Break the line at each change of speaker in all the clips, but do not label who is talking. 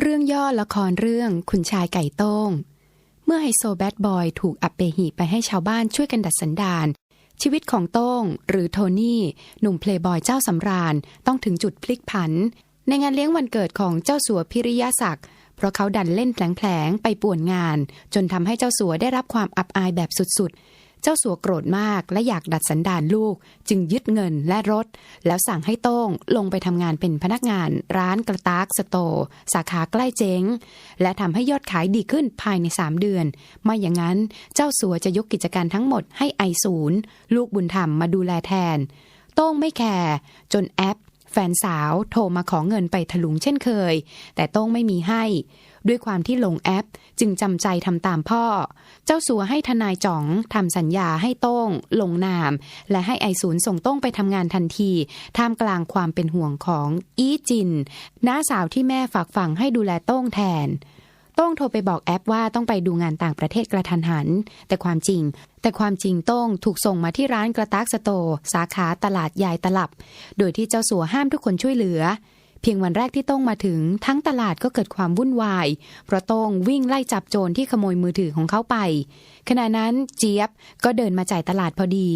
เรื่องย่อละครเรื่องคุณชายไก่โต้ง เมื่อไฮโซแบดบอยถูกอับเปหีไปให้ชาวบ้านช่วยกันดัดสันดานชีวิตของโต้ง หรือโทนี่ หนุ่มเพลย์บอยเจ้าสำราญต้องถึงจุดพลิกผัน ในงานเลี้ยงวันเกิดของเจ้าสัวพิริยศักดิ์เพราะเขาดันเล่นแผลงๆไปป่วนงาน จนทำให้เจ้าสัวได้รับความอับอายแบบสุดๆ เจ้าสัวโกรธมากและอยากดัดสันดานลูก จึงยึดเงินและรถ แล้วสั่งให้โต้งลงไปทำงานเป็นพนักงานร้านกระตากสโตร์สาขาใกล้เจ๊ง และทำให้ยอดขายดีขึ้นภายใน 3 เดือน ไม่อย่างนั้นเจ้าสัวจะยกกิจการทั้งหมดให้ไอศูนย์ลูกบุญธรรมมาดูแลแทน โต้งไม่แคร์จนแอปแฟนสาวโทรมาขอเงินไปถลุงเช่นเคย แต่โต้งไม่มีให้ ด้วยความที่ลงแอปจึงจำใจทำตามพ่อ เจ้าสัวให้ทนายจ๋องทำสัญญาให้โต้ง ลงนาม และให้ไอศูนย์ส่งโต้งไปทำงานทันที ท่ามกลางความเป็นห่วงของอี้จินน้าสาวที่แม่ฝากฝังให้ดูแลโต้งแทนโต้งโทรไปบอกแอปว่าต้องไปดูงานต่างประเทศกระทันหัน แต่ความจริง แต่ความจริงโต้งถูกส่งมาที่ร้านกระตากสโต สาขาตลาดยายตลับ โดยที่เจ้าสัวห้ามทุกคนช่วยเหลือ เพียงวันแรกที่โต้งมาถึงทั้งตลาดก็เกิดความวุ่นวาย เพราะโต้งวิ่งไล่จับโจรที่ขโมยมือถือของเขาไป ขณะนั้นเจี๊ยบก็เดินมาจ่ายตลาดพอดี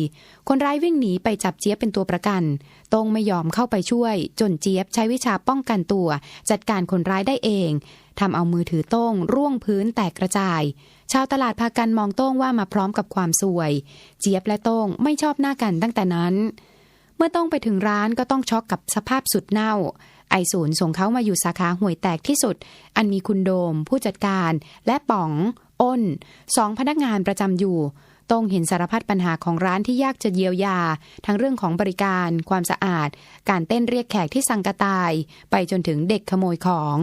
คนร้ายวิ่งหนีไปจับเจี๊ยบเป็นตัวประกันโต้งไม่ยอมเข้าไปช่วย จนเจี๊ยบใช้วิชาป้องกันตัว จัดการคนร้ายได้เองทำเอามือถือโต้งร่วงพื้นแตกกระจาย ชาวตลาดพากันมองโต้งว่ามาพร้อมกับความสวย เจี๊ยบและโต้งไม่ชอบหน้ากันตั้งแต่นั้น เมื่อต้องไปถึงร้านก็ต้องช็อกกับสภาพสุดเน่า ไอศูนย์ส่งเขามาอยู่สาขาห่วยแตกที่สุด อันมีคุณโดม ผู้จัดการ และป๋อง อ้นสองพนักงานประจำอยู่ต้องเห็นสารพัดปัญหาของร้านที่ยากจะเยียวยา ทั้งเรื่องของบริการ ความสะอาด การเต้นเรียกแขกที่สังกะตาย ไปจนถึงเด็กขโมยของ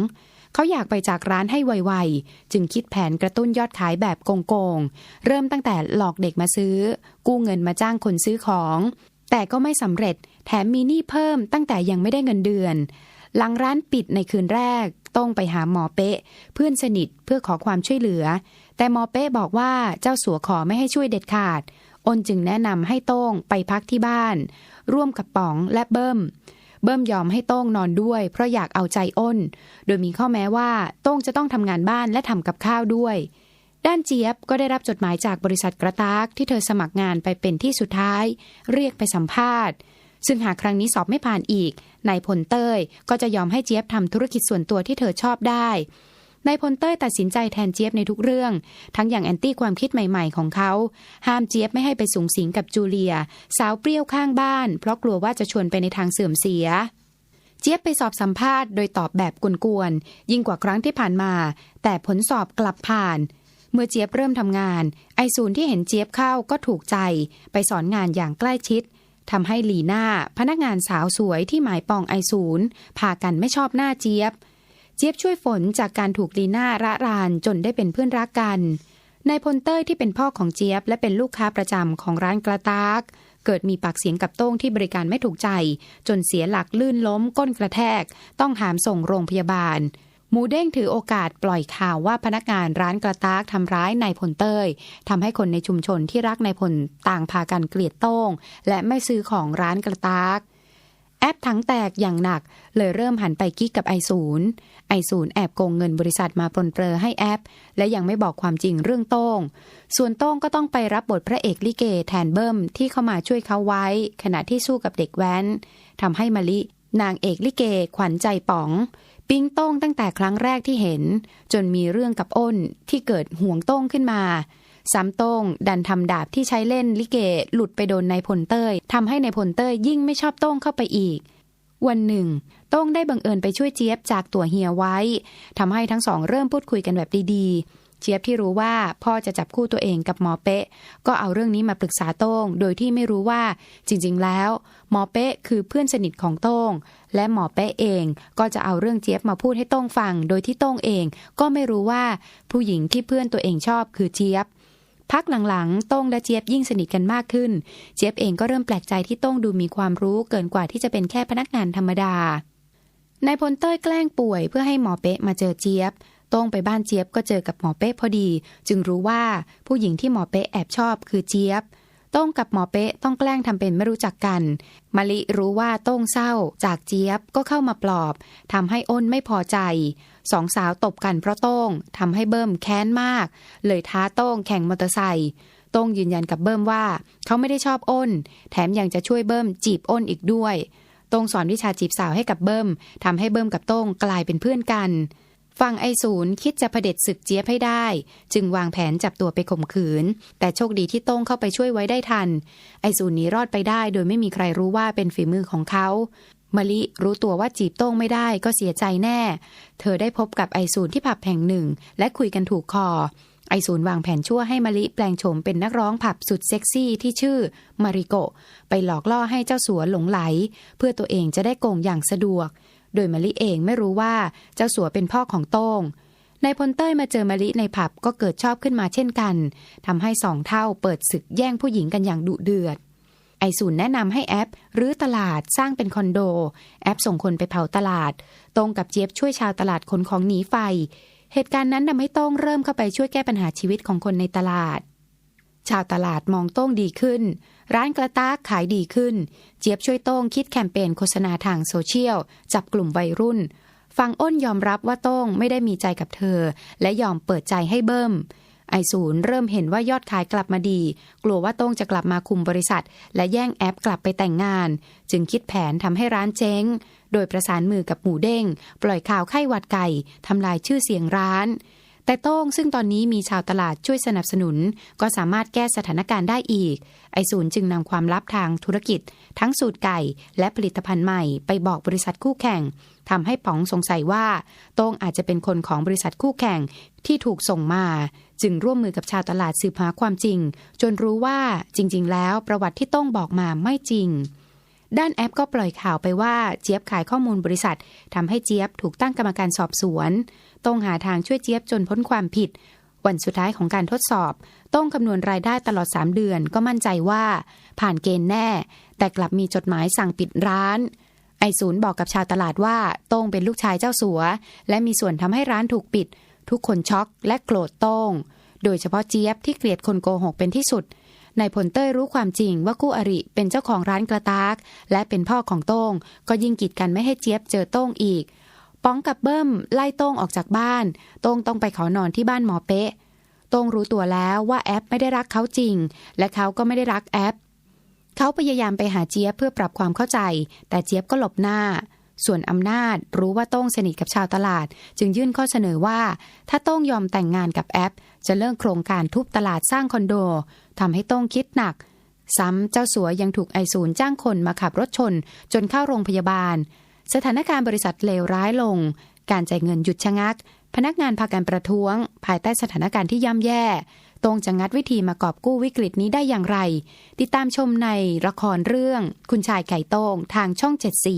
เขาอยากไปจากร้านให้ไวๆ จึงคิดแผนกระตุ้นยอดขายแบบโกงๆ เริ่มตั้งแต่หลอกเด็กมาซื้อ กู้เงินมาจ้างคนซื้อของ แต่ก็ไม่สำเร็จ แถมมีหนี้เพิ่มตั้งแต่ยังไม่ได้เงินเดือน หลังร้านปิดในคืนแรกต้องไปหาหมอเป๊ะ เพื่อนสนิทเพื่อขอความช่วยเหลือ แต่หมอเป๊ะบอกว่าเจ้าสัวขอไม่ให้ช่วยเด็ดขาด อนจึงแนะนำให้โต้งไปพักที่บ้าน ร่วมกับป๋องและเบิ้ม เบิ้มยอมให้โต้งนอนด้วย เพราะอยากเอาใจอ้น โดยมีข้อแม้ว่าโต้งจะต้องทำงานบ้านและทำกับข้าวด้วย ด้านเจี๊ยบก็ได้รับจดหมายจากบริษัทกระตากที่เธอสมัครงานไปเป็นที่สุดท้าย เรียกไปสัมภาษณ์ ซึ่งหากครั้งนี้สอบไม่ผ่านอีกนายพลเต้ยก็จะยอมให้เจี๊ยบทำธุรกิจส่วนตัวที่เธอชอบได้นายพลเต้ยตัดสินใจแทนเจี๊ยบในทุกเรื่อง ทั้งอย่างแอนตี้ความคิดใหม่ๆของเขา ห้ามเจี๊ยบไม่ให้ไปสูงสิงกับจูเลีย สาวเปรี้ยวข้างบ้าน เพราะกลัวว่าจะชวนไปในทางเสื่อมเสีย เจี๊ยบไปสอบสัมภาษณ์โดยตอบแบบกวนๆยิ่งกว่าครั้งที่ผ่านมา แต่ผลสอบกลับผ่าน เมื่อเจี๊ยบเริ่มทำงาน ไอศูนย์ที่เห็นเจี๊ยบเข้าก็ถูกใจ ไปสอนงานอย่างใกล้ชิด ทำให้ลีน่าพนักงานสาวสวยที่หมายปองไอศูนย์พากันไม่ชอบหน้าเจี๊ยบ เจี๊ยบช่วยฝนจากการถูกลีน่าระรานจนได้เป็นเพื่อนรักกันนายพลเต้ยที่เป็นพ่อของเจี๊ยบ และเป็นลูกค้าประจำของร้านกระตากเกิดมีปากเสียงกับโต้งที่บริการไม่ถูกใจ จนเสียหลักลื่นล้มก้นกระแทก ต้องหามส่งโรงพยาบาล หมูเด้งถือโอกาสปล่อยข่าวว่าพนักงานร้านกระตากทำร้ายนายพลเต้ยทำให้คนในชุมชนที่รักนายพลต่างพากันเกลียดโต้ง และไม่ซื้อของร้านกระตากแอปทั้งแตกอย่างหนัก เลยเริ่มหันไปกิ๊กกับไอศูนย์ไอศูนย์แอบโกงเงินบริษัทมาปลนเปลือให้แอป และยังไม่บอกความจริงเรื่องโต้ง ส่วนโต้งก็ต้องไปรับบทพระเอกลิเกแทนเบิ้มที่เข้ามาช่วยเขาไว้ ขณะที่สู้กับเด็กแว้นทำให้มะลิ นางเอกลิเกขวัญใจป๋อง ปิงโต้งตั้งแต่ครั้งแรกที่เห็น จนมีเรื่องกับอ้นที่เกิดห่วงโต้งขึ้นมาซ้ำโต้งดันทำดาบที่ใช้เล่นลิเกหลุดไปโดนนายพลเต้ยทำให้นายพลเต้ยยิ่งไม่ชอบโต้งเข้าไปอีก วันหนึ่ง โต้งได้บังเอิญไปช่วยเจี๊ยบจากตัวเฮียไว้ทำให้ทั้งสองเริ่มพูดคุยกันแบบดีๆ เจี๊ยบที่รู้ว่าพ่อจะจับคู่ตัวเองกับหมอเป๊ะ ก็เอาเรื่องนี้มาปรึกษาโต้ง โดยที่ไม่รู้ว่าจริงๆแล้ว หมอเป๊ะคือเพื่อนสนิทของโต้ง และหมอเป๊ะเองก็จะเอาเรื่องเจี๊ยบมาพูดให้โต้งฟัง โดยที่โต้งเองก็ไม่รู้ว่าผู้หญิงที่เพื่อนตัวเองชอบคือเจี๊ยบพักหลังๆ โต้งและเจี๊ยบยิ่งสนิทกันมากขึ้น เจี๊ยบเองก็เริ่มแปลกใจที่โต้งดูมีความรู้เกินกว่าที่จะเป็นแค่พนักงานธรรมดานายพลเต้ยแกล้งป่วยเพื่อให้หมอเป๊ะมาเจอเจี๊ยบ ต้งไปบ้านเจี๊ยบก็เจอกับหมอเป๊ะพอดี จึงรู้ว่าผู้หญิงที่หมอเป๊ะแอบชอบคือเจี๊ยบโต้งกับหมอเป๊ะต้องแกล้งทำเป็นไม่รู้จักกันมะลิรู้ว่าโต้งเศร้าจากเจี๊ยบก็เข้ามาปลอบทำให้อ้นไม่พอใจสองสาวตบกันเพราะโต้งทำให้เบิ้มแค้นมาก เลยท้าโต้งแข่งมอเตอร์ไซค์โต้งยืนยันกับเบิ้มว่า เขาไม่ได้ชอบอ้น แถมยังจะช่วยเบิ้มจีบอ้นอีกด้วยโต้งสอนวิชาจีบสาวให้กับเบิ้มทำให้เบิ้มกับโต้งกลายเป็นเพื่อนกัน ฝั่งไอศูนย์คิดจะเผด็จศึกเจี๊ยบให้ได้ จึงวางแผนจับตัวไปข่มขืน แต่โชคดีที่โต้งเข้าไปช่วยไว้ได้ทัน ไอศูนย์หนีรอดไปได้ โดยไม่มีใครรู้ว่าเป็นฝีมือของเขามะลิรู้ตัวว่าจีบโต้งไม่ได้ก็เสียใจแน่ เธอได้พบกับไอศูนย์ที่ผับแห่งหนึ่ง และคุยกันถูกคอ ไอศูนย์วางแผนชั่วให้มะลิแปลงโฉมเป็นนักร้องผับสุดเซ็กซี่ที่ชื่อมาริโกไปหลอกล่อให้เจ้าสัวหลงไหล เพื่อตัวเองจะได้โกงอย่างสะดวก โดยมะลิเองไม่รู้ว่าเจ้าสัวเป็นพ่อของโต้งนายพลเต้ยมาเจอมะลิในผับก็เกิดชอบขึ้นมาเช่นกันทำให้สองเท่าเปิดศึกแย่งผู้หญิงกันอย่างดุเดือด ไอศูนย์แนะนำให้แอปรื้อตลาดสร้างเป็นคอนโด แอปส่งคนไปเผาตลาด ตรงกับเจี๊ยบช่วยชาวตลาดขนของหนีไฟ เหตุการณ์นั้นทำให้โต้งเริ่มเข้าไปช่วยแก้ปัญหาชีวิตของคนในตลาด ชาวตลาดมองโต้งดีขึ้น ร้านกระตากขายดีขึ้น เจี๊ยบช่วยโต้งคิดแคมเปญโฆษณาทางโซเชียล จับกลุ่มวัยรุ่น ฟังอ้นยอมรับว่าโต้งไม่ได้มีใจกับเธอ และยอมเปิดใจให้เบิ้มไอศูนย์เริ่มเห็นว่ายอดขายกลับมาดี กลัวว่าโต้งจะกลับมาคุมบริษัท และแย่งแอปกลับไปแต่งงาน จึงคิดแผนทำให้ร้านเจ๊ง โดยประสานมือกับหมูเด้ง ปล่อยข่าวไข้หวัดไก่ทำลายชื่อเสียงร้าน แต่โต้งซึ่งตอนนี้มีชาวตลาดช่วยสนับสนุน ก็สามารถแก้สถานการณ์ได้อีก ไอศูนย์จึงนำความลับทางธุรกิจ ทั้งสูตรไก่ และผลิตภัณฑ์ใหม่ไปบอกบริษัทคู่แข่งทำให้ป๋องสงสัยว่า โต้งอาจจะเป็นคนของบริษัทคู่แข่งที่ถูกส่งมา จึงร่วมมือกับชาวตลาดสืบหาความจริง จนรู้ว่าจริง ๆ แล้วประวัติที่โต้งบอกมาไม่จริง ด้านแอปก็ปล่อยข่าวไปว่าเจี๊ยบขายข้อมูลบริษัททำให้เจี๊ยบถูกตั้งกรรมการสอบสวน ต้องหาทางช่วยเจี๊ยบจนพ้นความผิด วันสุดท้ายของการทดสอบ ต้องคำนวณรายได้ตลอด 3 เดือน ก็มั่นใจว่า ผ่านเกณฑ์แน่ แต่กลับมีจดหมายสั่งปิดร้านไอศูนย์บอกกับชาวตลาดว่าโต้งเป็นลูกชายเจ้าสัว และมีส่วนทำให้ร้านถูกปิด ทุกคนช็อกและโกรธโต้ง โดยเฉพาะเจี๊ยบที่เกลียดคนโกหกเป็นที่สุด นายพลเต้ยรู้ความจริงว่าคู่อริเป็นเจ้าของร้านกระตาก และเป็นพ่อของโต้ง ก็ยิ่งกีดกันไม่ให้เจี๊ยบเจอโต้งอีก ป้องกับเบิ้มไล่โต้งออกจากบ้าน โต้งต้องไปขอนอนที่บ้านหมอเป๊ะ โต้งรู้ตัวแล้วว่าแอปไม่ได้รักเขาจริง และเขาก็ไม่ได้รักแอป เขาพยายามไปหาเจี๊ยบเพื่อปรับความเข้าใจ แต่เจี๊ยบก็หลบหน้า ส่วนอำนาจรู้ว่าโต้งสนิทกับชาวตลาด จึงยื่นข้อเสนอว่า ถ้าโต้งยอมแต่งงานกับแอป จะเลิกโครงการทุบตลาดสร้างคอนโดทำให้โต้งคิดหนัก ซ้ำเจ้าสัวยังถูกไอศูนย์จ้างคนมาขับรถชน จนเข้าโรงพยาบาล สถานการณ์บริษัทเลวร้ายลง การจ่ายเงินหยุดชะงัก พนักงานพากันประท้วง ภายใต้สถานการณ์ที่ย่ำแย่ตรงจะงัดวิธีมากอบกู้วิกฤตนี้ได้อย่างไร ติดตามชมในละครเรื่อง คุณชายไก่โต้งทางช่องเจ็ดสี